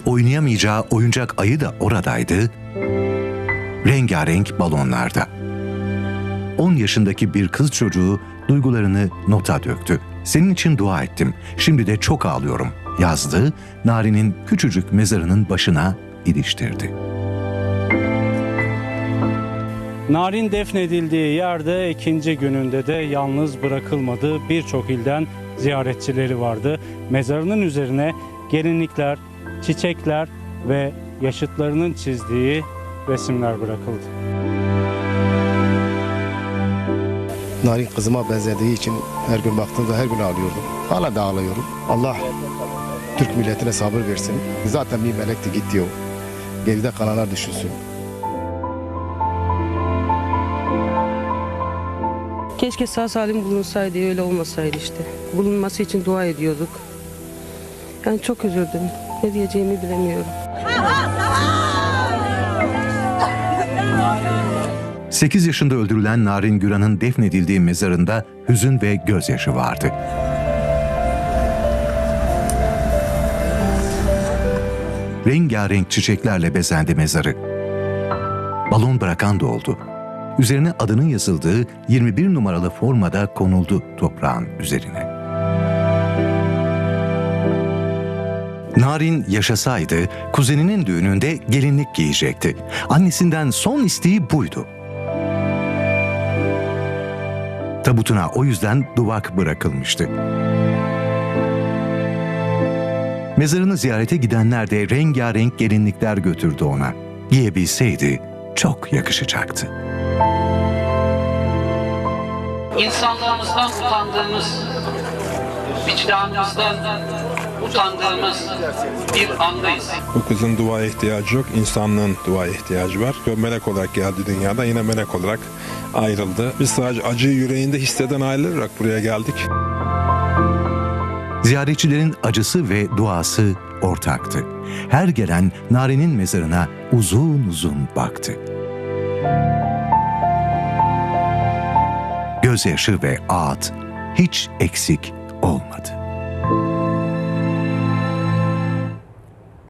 oynayacağı oyuncak ayı da oradaydı, rengarenk balonlarda. 10 yaşındaki bir kız çocuğu duygularını nota döktü. Senin için dua ettim. Şimdi de çok ağlıyorum. Yazdı, Nari'nin küçücük mezarının başına iliştirdi. Narin defnedildiği yerde ikinci gününde de yalnız bırakılmadı. Birçok ilden ziyaretçileri vardı. Mezarının üzerine gelinlikler, çiçekler ve yaşıtlarının çizdiği resimler bırakıldı. Narin kızıma benzediği için her gün baktığımda her gün ağlıyordum. Hala da ağlıyorum. Allah Türk milletine sabır versin. Zaten bir melekti gitti o. Geride kalanlar düşünsün. Keşke sağ salim bulunsaydı öyle olmasaydı işte. Bulunması için dua ediyorduk. Yani çok üzüldüm. Ne diyeceğimi bilemiyorum. 8 yaşında öldürülen Narin Güran'ın defnedildiği mezarında hüzün ve gözyaşı vardı. Rengarenk çiçeklerle bezendi mezarı. Balon bırakan da oldu. Üzerine adının yazıldığı 21 numaralı formada konuldu toprağın üzerine. Narin yaşasaydı kuzeninin düğününde gelinlik giyecekti. Annesinden son isteği buydu. Tabutuna o yüzden duvak bırakılmıştı. Mezarını ziyarete gidenler de rengarenk gelinlikler götürdü ona. Giyebilseydi çok yakışacaktı. İnsanlığımızdan utandığımız, vicdanımızdan utandığımız bir andayız. Bu kızın duaya ihtiyacı yok, insanlığın duaya ihtiyacı var. Ve melek olarak geldi dünyada, yine melek olarak ayrıldı. Biz sadece acıyı yüreğinde hisseden aile olarak buraya geldik. Ziyaretçilerin acısı ve duası ortaktı. Her gelen Nari'nin mezarına uzun uzun baktı. Gözyaşı ve ağıt hiç eksik olmadı.